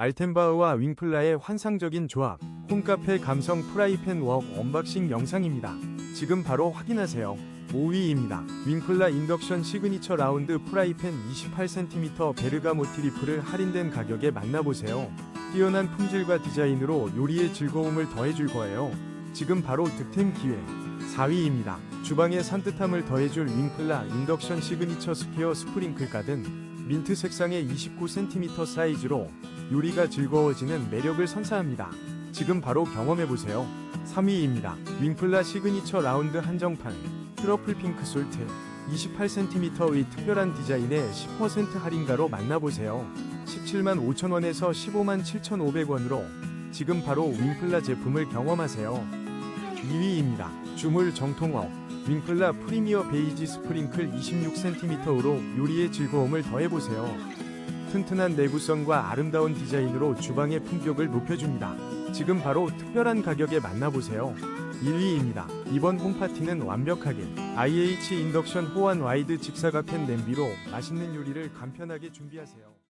알텐바흐와 윙플라의 환상적인 조합, 홈카페 감성 프라이팬 웍 언박싱 영상입니다. 지금 바로 확인하세요. 5위입니다. 윙플라 인덕션 시그니처 라운드 프라이팬 28cm 베르가모 트리플을 할인된 가격에 만나보세요. 뛰어난 품질과 디자인으로 요리의 즐거움을 더해줄 거예요. 지금 바로 득템 기회. 4위입니다. 주방의 산뜻함을 더해줄 윙플라 인덕션 시그니처 스퀘어 스프링클 가든 민트 색상의 29cm 사이즈로 요리가 즐거워지는 매력을 선사합니다. 지금 바로 경험해보세요. 3위입니다. 윙플라 시그니처 라운드 한정판 트러플 핑크 솔트 28cm의 특별한 디자인에 10% 할인가로 만나보세요. 17만 5천원에서 15만 7,500원으로 지금 바로 윙플라 제품을 경험하세요. 2위입니다. 주물 정통어 윙플라 프리미어 베이지 스프링클 26cm로 요리의 즐거움을 더해보세요. 튼튼한 내구성과 아름다운 디자인으로 주방의 품격을 높여줍니다. 지금 바로 특별한 가격에 만나보세요. 1위입니다. 이번 홈파티는 완벽하게 IH 인덕션 호환 와이드 직사각팬 냄비로 맛있는 요리를 간편하게 준비하세요.